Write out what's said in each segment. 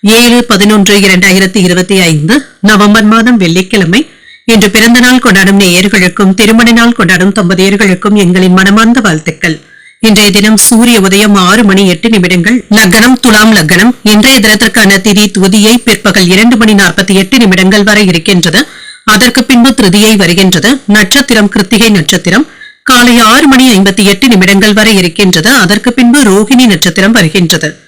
ஏழு பதினொன்று இரண்டாயிரத்தி இருபத்தி ஐந்து நவம்பர் மாதம் வெள்ளிக்கிழமை. இன்று பிறந்த நாள் கொண்டாடும் நேயர்களுக்கும் திருமண நாள் கொண்டாடும் தம்பதியர்களுக்கும் எங்களின் மனமார்ந்த வாழ்த்துக்கள். இன்றைய தினம் சூரிய உதயம் ஆறு மணி எட்டு நிமிடங்கள். லக்னம் துலாம் லக்னம் இன்றைய தினத்திற்கான திதி துதியை பிற்பகல் இரண்டு மணி நாற்பத்தி எட்டு நிமிடங்கள் வரை இருக்கின்றது. அதற்கு பின்பு திருதியை வருகின்றது. நட்சத்திரம் கிருத்திகை நட்சத்திரம் காலை ஆறு மணி ஐம்பத்தி எட்டு நிமிடங்கள் வரை இருக்கின்றது. அதற்கு பின்பு ரோஹிணி நட்சத்திரம் வருகின்றது.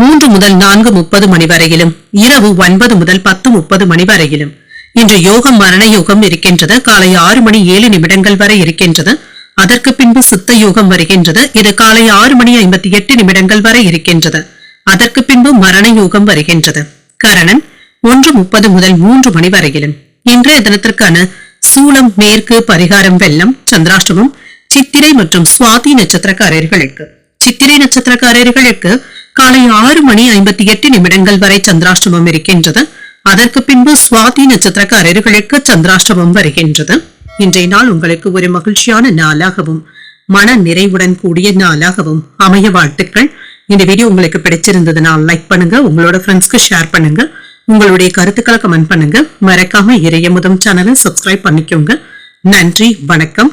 மூன்று முதல் நான்கு முப்பது மணி வரையிலும் இரவு ஒன்பது முதல் பத்து முப்பது மணி வரையிலும். இன்று யோகம் மரண யோகம் இருக்கின்றது காலை ஆறு மணி ஏழு நிமிடங்கள் வரை இருக்கின்றது. அதற்கு பின்பு சித்த யோகம் வருகின்றது இது காலை ஆறு மணி ஐம்பத்தி எட்டு நிமிடங்கள் வரை இருக்கின்றது. அதற்கு பின்பு மரண யோகம் வருகின்றது. கரணன் ஒன்று முப்பது முதல் மூன்று மணி வரையிலும். இன்றைய தினத்திற்கான சூளம் மேற்கு பரிகாரம் வெள்ளம் சந்திராஷ்டமம் சித்திரை மற்றும் சுவாதி நட்சத்திரக்காரர்களுக்கு. சித்திரை நட்சத்திரக்காரர்களுக்கு காலை ஆறு மணி ஐம்பத்தி எட்டு நிமிடங்கள் வரை சந்திராஷ்டமம் இருக்கின்றது. அதற்கு பின்பு சுவாதி நட்சத்திரக்காரர்களுக்கு சந்திராஷ்டமம் வருகின்றது. இன்றைய நாள் உங்களுக்கு ஒரு மகிழ்ச்சியான நாளாகவும் மன நிறைவுடன் கூடிய நாளாகவும் அமைய வாழ்த்துக்கள். இந்த வீடியோ உங்களுக்கு பிடிச்சிருந்ததுனால் லைக் பண்ணுங்க உங்களோட ஃப்ரெண்ட்ஸ்க்கு ஷேர் பண்ணுங்க உங்களுடைய கருத்துக்களை கமெண்ட் பண்ணுங்க. மறக்காம இறைய முதம் சேனலை சப்ஸ்கிரைப் பண்ணிக்கோங்க. நன்றி வணக்கம்.